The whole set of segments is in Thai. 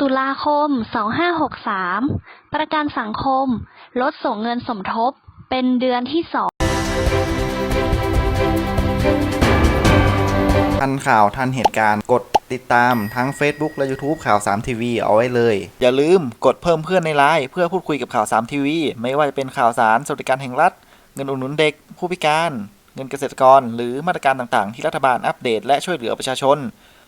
ตุลาคม 2563 ประกันสังคม ลดส่งเงินสมทบ เป็นเดือนที่สองทันข่าวทันเหตุการณ์กดติดตามทั้ง Facebook และ YouTube ข่าว 3 ทีวีเอาไว้เลย อย่าลืมกดเพิ่มเพื่อนในไลน์เพื่อพูดคุยกับข่าว 3 ทีวี ไม่ว่าจะเป็นข่าวสารสวัสดิการแห่งรัฐ เงินอุดหนุนเด็ก ผู้พิการ เงินเกษตรกร หรือมาตรการต่างๆ ที่รัฐบาลอัปเดตและช่วยเหลือประชาชน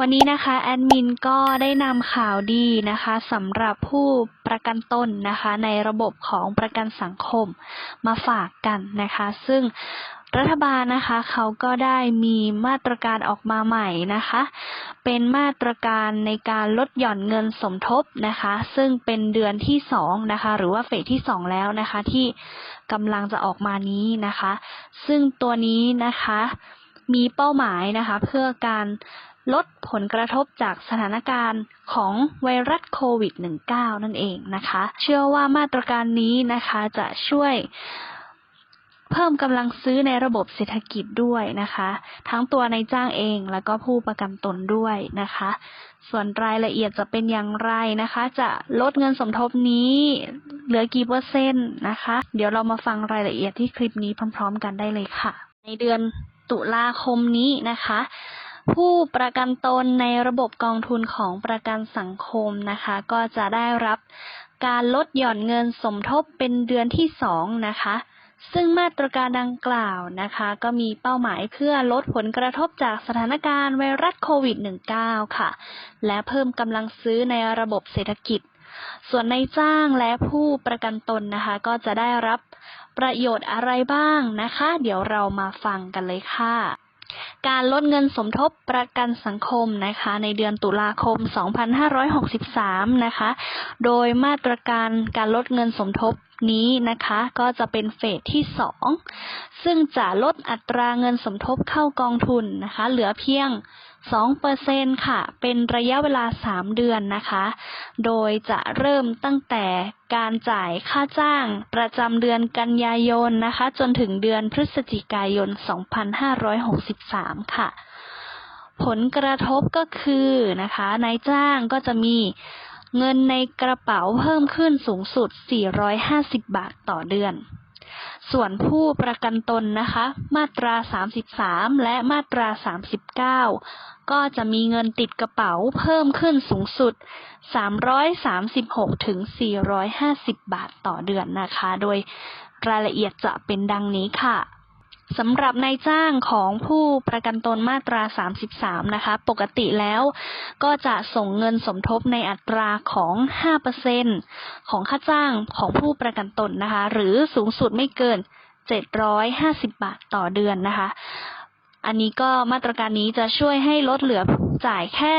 วันนี้นะคะแอดมินก็ได้นำข่าวดีนะคะสำหรับผู้ประกันตนนะคะ ในระบบของประกันสังคมมาฝากกันนะคะ ซึ่งรัฐบาลนะคะเขาก็ได้มีมาตรการออกมาใหม่นะคะ เป็นมาตรการในการลดหย่อนเงินสมทบนะคะ ซึ่งเป็นเดือนที่สองนะคะ หรือว่าเฟสที่สองแล้วนะคะ ที่กำลังจะออกมานี้นะคะ ซึ่งตัวนี้นะคะ มีเป้าหมายนะคะ เพื่อการ ลดผลกระทบจากสถานการณ์ของไวรัสโควิด -19 นั่นเองนะคะ เชื่อว่ามาตรการนี้นะคะจะช่วยเพิ่มกำลังซื้อในระบบเศรษฐกิจด้วยนะคะ ทั้งตัวนายจ้างเองแล้วก็ผู้ประกันตนด้วยนะคะ ส่วนรายละเอียดจะเป็นอย่างไรนะคะ จะลดเงินสมทบนี้เหลือกี่เปอร์เซ็นต์นะคะ เดี๋ยวเรามาฟังรายละเอียดที่คลิปนี้พร้อม ๆ กันได้เลยค่ะ ในเดือนตุลาคมนี้นะคะ ผู้ประกันตนในระบบกองทุนของประกันสังคมนะคะ ก็จะได้รับการลดหย่อนเงินสมทบเป็นเดือนที่สองนะคะ ซึ่งมาตรการดังกล่าวนะคะ ก็มีเป้าหมายเพื่อลดผลกระทบจากสถานการณ์ไวรัสโควิด -19 ค่ะ และเพิ่มกำลังซื้อในระบบเศรษฐกิจ ส่วนในายจ้างและผู้ประกันตนนะคะ ก็จะได้รับประโยชน์อะไรบ้างนะคะ เดี๋ยวเรามาฟังกันเลยค่ะ การลดเงินสมทบประกันสังคมนะคะ ในเดือนตุลาคม 2563 นะคะ โดยมาตรการการลดเงินสมทบนี้นะคะ ก็จะเป็นเฟสที่ 2 ซึ่งจะลดอัตราเงินสมทบเข้ากองทุนนะคะ เหลือเพียง 2%ค่ะ เป็นระยะเวลา 3 เดือนนะคะ โดยจะเริ่มตั้งแต่การจ่ายค่าจ้างประจำเดือนกันยายนนะคะ จนถึงเดือนพฤศจิกายน 2563 ค่ะ ผลกระทบก็คือนะคะนายจ้างก็จะมีเงินในกระเป๋าเพิ่มขึ้นสูงสุด 450 บาทต่อเดือน ส่วนผู้ประกันตนนะคะ มาตรา 33 และมาตรา 39 ก็จะมีเงินติดกระเป๋าเพิ่มขึ้นสูงสุด 336ถึง450 บาทต่อเดือนนะคะ โดยรายละเอียดจะเป็นดังนี้ค่ะ สำหรับนายจ้างของผู้ประกันตนมาตรา 33 นะคะ ปกติแล้วก็จะส่งเงินสมทบในอัตราของ 5%ของค่าจ้างของผู้ประกันตนนะคะ หรือสูงสุดไม่เกิน 750 บาทต่อเดือนนะคะ อันนี้ก็มาตรการนี้จะช่วยให้ลดเหลือจ่ายแค่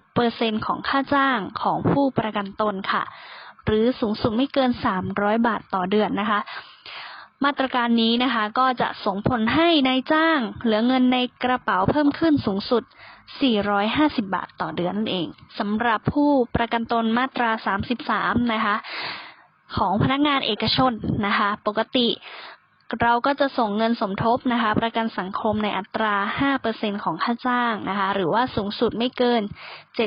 2%ของค่าจ้างของผู้ประกันตนค่ะ หรือสูงสุดไม่เกิน 300 บาทต่อเดือนนะคะ มาตรการนี้นะคะก็จะส่งผลให้นายจ้าง เหลือเงินในกระเป๋าเพิ่มขึ้นสูงสุด 450 บาทต่อเดือนนั่นเองสำหรับผู้ประกันตนมาตรา 33 นะคะ ของพนักงานเอกชนนะคะ ปกติเราก็จะส่งเงินสมทบนะคะ ประกันสังคมในอัตรา 5%ของค่าจ้างนะคะ หรือว่าสูงสุดไม่เกิน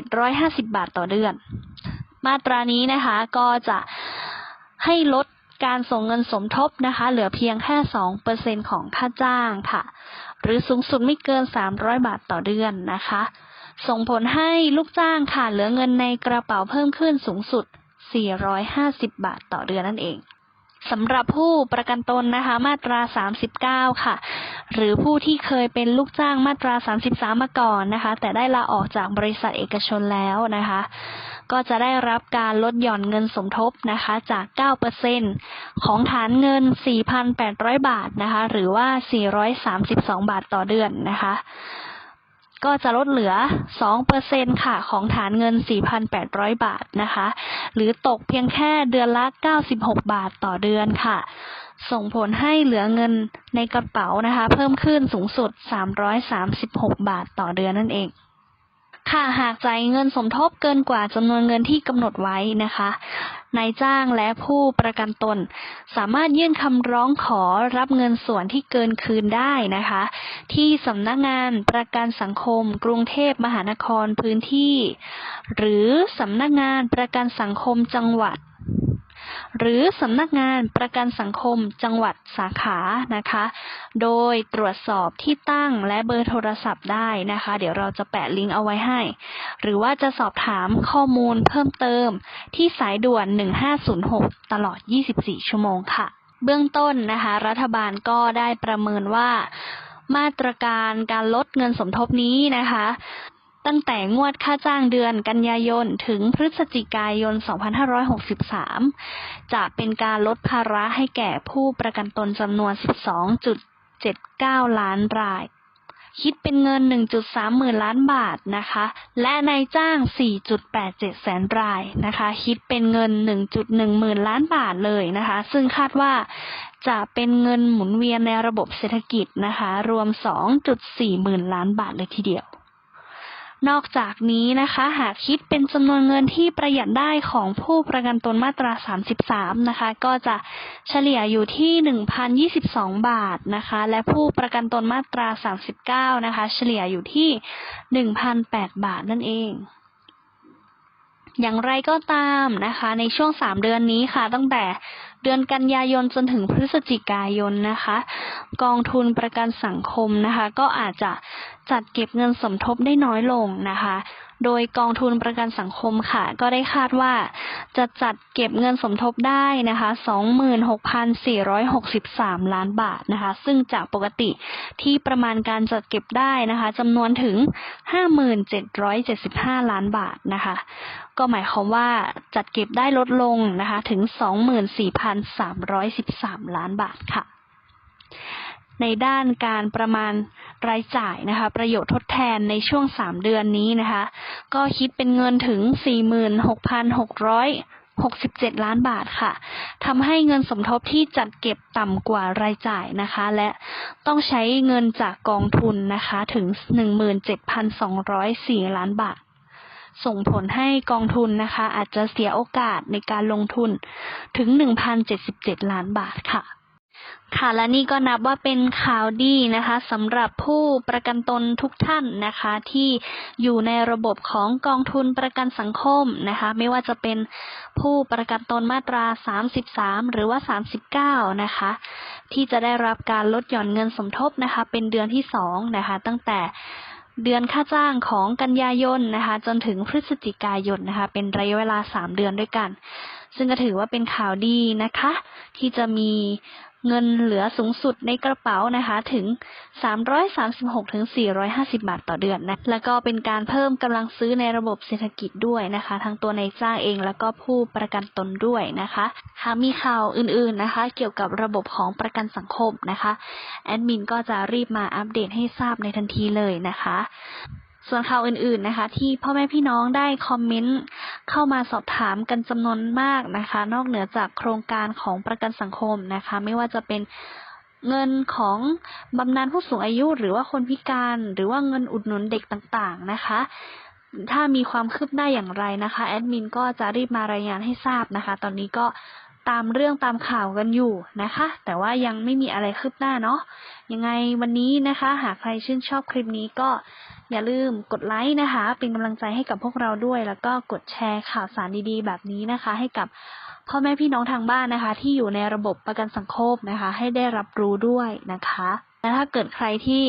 750 บาทต่อเดือน มาตรานี้นะคะก็จะให้ลด การส่งเงินสมทบนะคะ เหลือเพียงแค่2%ของค่าจ้างค่ะ หรือสูงสุดไม่เกิน 300 บาทต่อเดือนนะคะ ส่งผลให้ลูกจ้างค่ะ เหลือเงินในกระเป๋าเพิ่มขึ้นสูงสุด 450 บาทต่อเดือนนั่นเอง สำหรับผู้ประกันตนนะคะ มาตรา 39 ค่ะ หรือผู้ที่เคยเป็นลูกจ้างมาตรา 33 มาก่อนนะคะ แต่ได้ลาออกจากบริษัทเอกชนแล้วนะคะ ก็จะได้รับการลดหย่อนเงินสมทบนะคะจาก 9%ของฐานเงิน 4,800 บาทนะคะ หรือว่า 432 บาทต่อเดือนนะคะ ก็จะลดเหลือ 2%ค่ะ ของฐานเงิน 4,800 บาทนะคะ หรือตกเพียงแค่เดือนละ 96 บาทต่อเดือนค่ะ ส่งผลให้เหลือเงินในกระเป๋านะคะ เพิ่มขึ้นสูงสุด 336 บาทต่อเดือนนั่นเอง ค่ะหากจ่ายเงินสมทบเกินกว่าจำนวนเงินที่กำหนดไว้นะคะ นายจ้างและผู้ประกันตน สามารถยื่นคำร้องขอรับเงินส่วนที่เกินคืนได้นะคะ ที่สำนักงานประกันสังคม กรุงเทพมหานครพื้นที่ หรือสำนักงานประกันสังคมจังหวัด หรือสำนักงานประกันสังคมจังหวัดสาขานะคะ โดยตรวจสอบที่ตั้งและเบอร์โทรศัพท์ได้นะคะ เดี๋ยวเราจะแปะลิงก์เอาไว้ให้ หรือว่าจะสอบถามข้อมูลเพิ่มเติมที่สายด่วน 1506 ตลอด 24 ชั่วโมงค่ะ เบื้องต้นนะคะ รัฐบาลก็ได้ประเมินว่ามาตรการการลดเงินสมทบนี้นะคะ ตั้งแต่งวดค่าจ้างเดือนกันยายน ถึงพฤศจิกายน 2563 จะเป็นการลดภาระให้แก่ผู้ประกันตนจำนวน 12.79 ล้านราย คิดเป็นเงิน 1.3 หมื่นล้านบาทนะคะ และนายจ้าง 4.87 แสนรายนะคะ คิดเป็นเงิน 1.1 หมื่นล้านบาทเลยนะคะ ซึ่งคาดว่าจะเป็นเงินหมุนเวียนในระบบเศรษฐกิจนะคะ รวม 2.4 หมื่นล้านบาทเลยทีเดียว นอกจากนี้นะคะ หากคิดเป็นจำนวนเงินที่ประหยัดได้ของผู้ประกันตนมาตรา 33 นะคะ ก็จะเฉลี่ยอยู่ที่ 1,022 บาทนะคะ และผู้ประกันตนมาตรา 39 นะคะ เฉลี่ยอยู่ที่ 1,008 บาทนั่นเองอย่างไรก็ตามนะคะ ในช่วง 3 เดือนนี้ค่ะ ตั้งแต่ เดือนกันยายนจนถึงพฤศจิกายนนะคะ กองทุนประกันสังคมนะคะ ก็อาจจะจัดเก็บเงินสมทบได้น้อยลงนะคะ โดยกองทุนประกันสังคมค่ะ ก็ได้คาดว่าจะจัดเก็บเงินสมทบได้นะคะ 26,463 ล้านบาทนะคะ ซึ่งจากปกติที่ประมาณการจัดเก็บได้นะคะจำนวนถึง 5775 ล้านบาทนะคะ ก็หมายความว่าจัดเก็บได้ลดลงนะคะถึง 24,313 ล้านบาทค่ะ ในด้านการประมาณ รายจ่ายนะคะ ประโยชน์ทดแทนในช่วง 3 เดือนนี้นะคะ ก็คิดเป็นเงินถึง 46,667 ล้านบาทค่ะ ทำให้เงินสมทบที่จัดเก็บต่ำกว่ารายจ่ายนะคะ และต้องใช้เงินจากกองทุนนะคะถึง 17,204 ล้านบาท ส่งผลให้กองทุนนะคะ อาจจะเสียโอกาสในการลงทุนถึง 1,077 ล้านบาทค่ะ ค่ะและนี่ก็นับว่าเป็นข่าวดีนะคะสำหรับผู้ประกันตนทุกท่านนะคะ ที่อยู่ในระบบของกองทุนประกันสังคมนะคะ ไม่ว่าจะเป็นผู้ประกันตนมาตรา 33 หรือว่า 39 นะคะ ที่จะได้รับการลดหย่อนเงินสมทบนะคะ เป็นเดือนที่2นะคะ ตั้งแต่เดือนค่าจ้างของกันยายนนะคะ จนถึงพฤศจิกายนนะคะ เป็นระยะเวลา 3 เดือนด้วยกัน ซึ่งก็ถือว่าเป็นข่าวดีนะคะ ที่จะมี เงินเหลือสูงสุดในกระเป๋านะคะถึง 336ถึง450 บาทต่อเดือนนะ แล้วก็เป็นการเพิ่มกำลังซื้อในระบบเศรษฐกิจด้วยนะคะ ทั้งตัวในจ้างเองแล้วก็ผู้ประกันตนด้วยนะคะ หากมีข่าวอื่นๆนะคะ เกี่ยวกับระบบของประกันสังคมนะคะ แอดมินก็จะรีบมาอัปเดตให้ทราบในทันทีเลยนะคะ ส่วนข่าวอื่นๆนะคะ ที่พ่อแม่พี่น้องได้คอมเมนต์เข้ามาสอบถามกันจำนวนมากนะคะ นอกเหนือจากโครงการของประกันสังคมนะคะ ไม่ว่าจะเป็นเงินของบำนาญผู้สูงอายุหรือว่าคนพิการ หรือว่าเงินอุดหนุนเด็กต่างๆนะคะ ถ้ามีความคืบหน้าอย่างไรนะคะ แอดมินก็จะรีบมารายงานให้ทราบนะคะ ตอนนี้ก็ ตามเรื่องตามข่าวกันอยู่นะคะ แต่ว่ายังไม่มีอะไรคืบหน้าเนาะยังไงวันนี้นะคะ หากใครชื่นชอบคลิปนี้ก็อย่าลืมกดไลค์นะคะ เป็นกำลังใจให้กับพวกเราด้วย แล้วก็กดแชร์ข่าวสารดีๆ แบบนี้นะคะ ให้กับพ่อแม่พี่น้องทางบ้านนะคะ ที่อยู่ในระบบประกันสังคมนะคะ ให้ได้รับรู้ด้วยนะคะและถ้าเกิดใครที่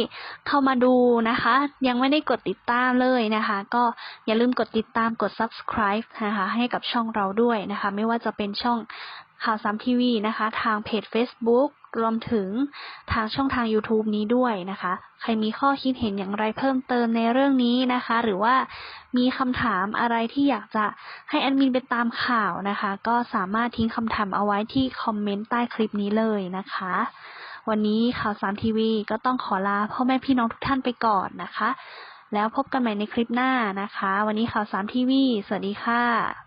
เข้ามาดูนะคะ ยังไม่ได้กดติดตามเลยนะคะ ก็อย่าลืมกดติดตามกด subscribe นะคะ ให้กับช่องเราด้วยนะคะ ไม่ว่าจะเป็นช่อง ข่าวสามทีวีนะคะ ทางเพจ Facebook รวมถึงทางช่องทาง YouTube นี้ด้วยนะคะ ใครมีข้อคิดเห็นอย่างไรเพิ่มเติมในเรื่องนี้นะคะ หรือว่ามีคำถามอะไรที่อยากจะให้แอดมินไปตามข่าวนะคะ ก็สามารถทิ้งคำถามเอาไว้ที่คอมเมนต์ใต้คลิปนี้เลยนะคะ วันนี้ข่าวสามทีวีก็ต้องขอลาพ่อแม่พี่น้องทุกท่านไปก่อนนะคะ แล้วพบกันใหม่ในคลิปหน้านะคะ วันนี้ข่าวสามทีวีสวัสดีค่ะ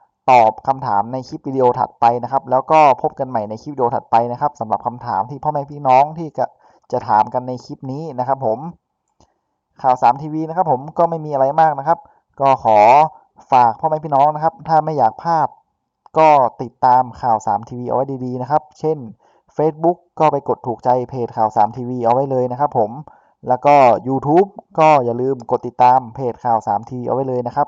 ตอบคำถามในคลิปวิดีโอถัดไปนะครับ แล้วก็พบกันใหม่ในคลิปวิดีโอถัดไปนะครับสำหรับคำถามที่พ่อแม่พี่น้องที่จะจะถามกันในคลิปนี้นะครับ ผม ข่าว3ทีวีนะครับ ผมก็ไม่มีอะไรมากนะครับ ก็ขอฝากพ่อแม่พี่น้องนะครับ ถ้าไม่อยากพลาดก็ติดตามข่าว3ทีวีเอาไว้ดีๆนะครับ เช่น Facebook ก็ไปกดถูกใจเพจข่าว3ทีวีเอาไว้เลยนะครับ ผมแล้วก็ YouTube ก็อย่าลืมกดติดตามเพจข่าว3ทีวีเอาไว้เลยนะครับ